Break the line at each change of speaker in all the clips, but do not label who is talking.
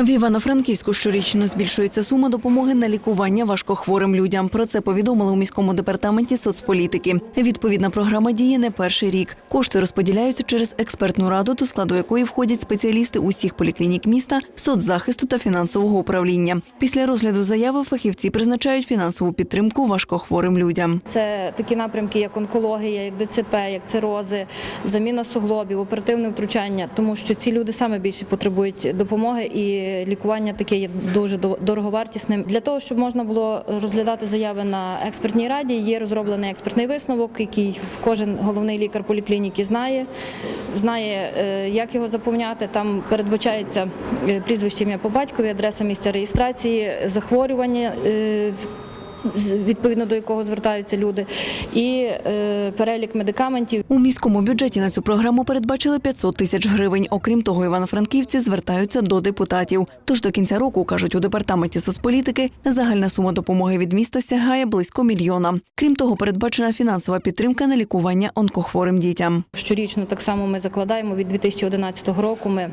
В Івано-Франківську щорічно збільшується сума допомоги на лікування важкохворим людям. Про це повідомили у міському департаменті соцполітики. Відповідна програма діє не перший рік. Кошти розподіляються через експертну раду, до складу якої входять спеціалісти усіх поліклінік міста, соцзахисту та фінансового управління. Після розгляду заяви фахівці призначають фінансову підтримку важкохворим людям.
Це такі напрямки, як онкологія, як ДЦП, як цирози, заміна суглобів, оперативне втручання, тому що ці люди саме більше потребують допомоги, і лікування таке є дуже до- дороговартісним. Для того, щоб можна було розглядати заяви на експертній раді, є розроблений експертний висновок, який кожен головний лікар поліклініки знає, знає, е, як його заповняти. Там передбачається е, прізвище ім'я по батькові, адреса місця реєстрації, захворювання. Відповідно до якого звертаються люди, і е, перелік медикаментів.
У міському бюджеті на цю програму передбачили 500 тисяч гривень. Окрім того, івано-франківці звертаються до депутатів. Тож до кінця року, кажуть у департаменті соцполітики, загальна сума допомоги від міста сягає близько мільйона. Крім того, передбачена фінансова підтримка на лікування онкохворим дітям.
Щорічно так само ми закладаємо від 2011 року. Ми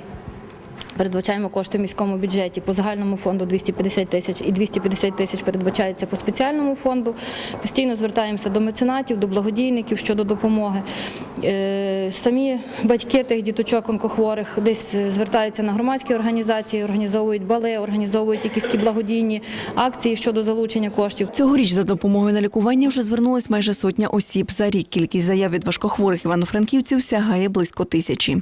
Передбачаємо кошти в міському бюджеті по загальному фонду 250 тисяч і 250 тисяч передбачається по спеціальному фонду. Постійно звертаємося до меценатів, до благодійників щодо допомоги. Е, Самі батьки тих діточок онкохворих десь звертаються на громадські організації, організовують бали, організовують якісь такі благодійні акції щодо залучення коштів.
Цьогоріч за допомогою на лікування вже звернулась майже сотня осіб. За рік кількість заяв від важкохворих івано-франківців сягає близько тисячі.